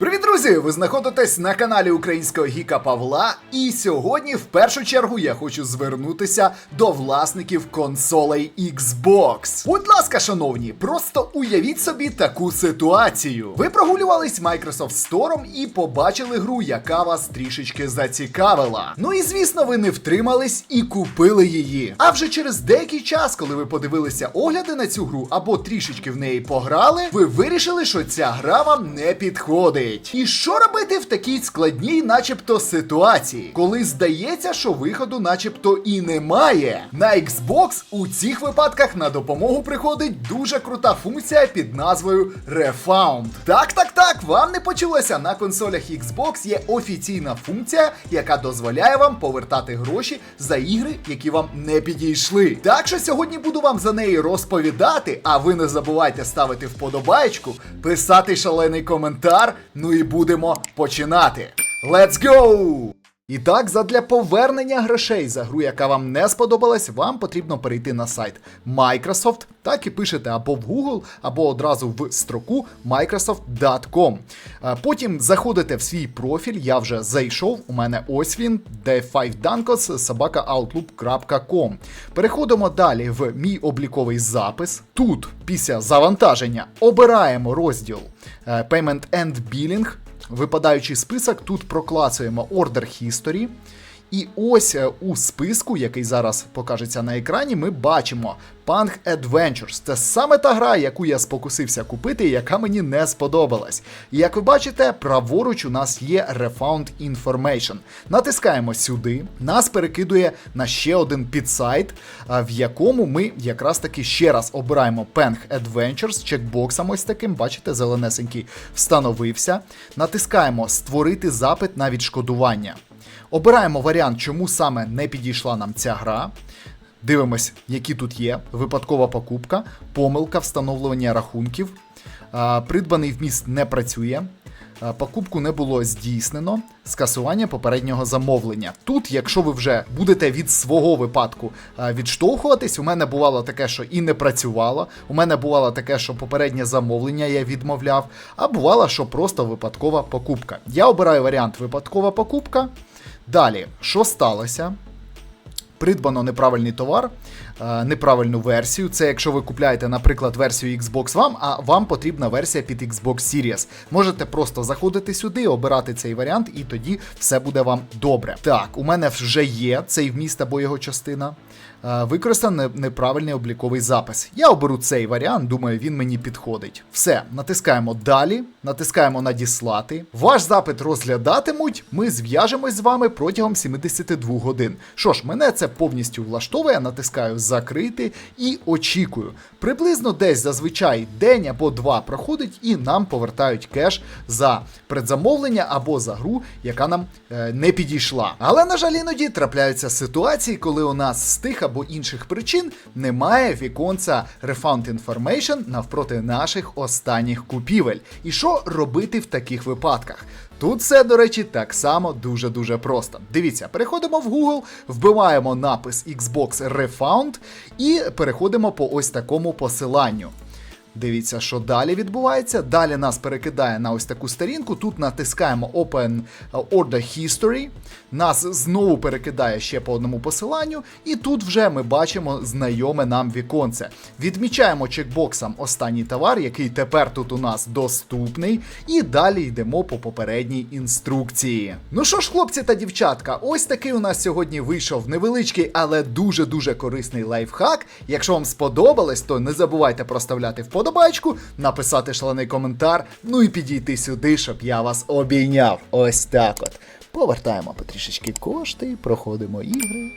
Привіт, друзі! Ви знаходитесь на каналі Українського Гіка Павла. І сьогодні, в першу чергу, я хочу звернутися до власників консолей Xbox. Будь ласка, шановні, просто уявіть собі таку ситуацію. Ви прогулювались Microsoft Store і побачили гру, яка вас трішечки зацікавила. Ну і звісно, ви не втримались і купили її. А вже через деякий час, коли ви подивилися огляди на цю гру або трішечки в неї пограли, ви вирішили, що ця гра вам не підходить. І що робити в такій складній, начебто, ситуації, коли здається, що виходу, начебто, і немає. На Xbox у цих випадках на допомогу приходить дуже крута функція під назвою Refound. Так, так, так, вам не почулося. На консолях Xbox є офіційна функція, яка дозволяє вам повертати гроші за ігри, які вам не підійшли. Так що сьогодні буду вам за неї розповідати, а ви не забувайте ставити вподобайку, писати шалений коментар. Ну і будемо починати. Let's go! І так, задля повернення грошей за гру, яка вам не сподобалась, вам потрібно перейти на сайт Microsoft, так і пишете або в Google, або одразу в строку Microsoft.com. Е, Потім заходите в свій профіль, я вже зайшов, у мене ось він, d5dankos собака.outlook.com. Переходимо далі в мій обліковий запис. Тут, після завантаження, обираємо розділ е, Payment and Billing. Випадаючий список, тут проклацуємо Order History. І ось е, у списку, який зараз покажеться на екрані, ми бачимо Punk Adventures. Це саме та гра, яку я спокусився купити, яка мені не сподобалась. І як ви бачите, праворуч у нас є Refound Information. Натискаємо сюди, нас перекидує на ще один підсайт, в якому ми якраз таки ще раз обираємо Peng Adventures чекбоксом ось таким, бачите, зеленесенький встановився. Натискаємо Створити запит на відшкодування. Обираємо варіант, чому саме не підійшла нам ця гра. Дивимось, які тут є. Випадкова покупка, помилка встановлення рахунків. Придбаний вміст не працює. Покупку не було здійснено, скасування попереднього замовлення. Тут, якщо ви вже будете від свого випадку відштовхуватись, у мене бувало таке, що і не працювало. У мене бувало таке, що попереднє замовлення я відмовляв, а бувало, що просто випадкова покупка. Я обираю варіант випадкова покупка. Далі, що сталося? Придбано неправильний товар, е, неправильну версію. Це якщо ви купляєте, наприклад, версію Xbox One, а вам потрібна версія під Xbox Series. Можете просто заходити сюди, обирати цей варіант, і тоді все буде вам добре. Так, у мене вже є цей вміст або його частина. Е, Використаний неправильний обліковий запис. Я оберу цей варіант, думаю, він мені підходить. Все, натискаємо далі, натискаємо надіслати. Ваш запит розглядатимуть. Ми зв'яжемось з вами протягом 72 годин. Що ж, мене це повністю влаштовує. Натискаю закрити і очікую. Приблизно десь зазвичай день або два проходить, і нам повертають кеш за предзамовлення або за гру, яка нам е, не підійшла. Але, на жаль, іноді трапляються ситуації, коли у нас з тих або інших причин немає віконця Refund Information навпроти наших останніх купівель. І що робити в таких випадках? Тут все, до речі, так само дуже-дуже просто. Дивіться, переходимо в Google, вбиваємо напис Xbox Refound і переходимо по ось такому посиланню. Дивіться, що далі відбувається. Далі нас перекидає на ось таку сторінку. Тут натискаємо Open Order History. Нас знову перекидає ще по одному посиланню, і тут вже ми бачимо знайоме нам віконце. Відмічаємо чекбоксом останній товар, який тепер тут у нас доступний, і далі йдемо по попередній інструкції. Ну що ж, хлопці та дівчатка, ось такий у нас сьогодні вийшов невеличкий, але дуже-дуже корисний лайфхак. Якщо вам сподобалось, то не забувайте проставляти вподобайку, написати шалений коментар, ну і підійти сюди, щоб я вас обійняв. Ось так от. Повертаємо потрішечки кошти, проходимо ігри.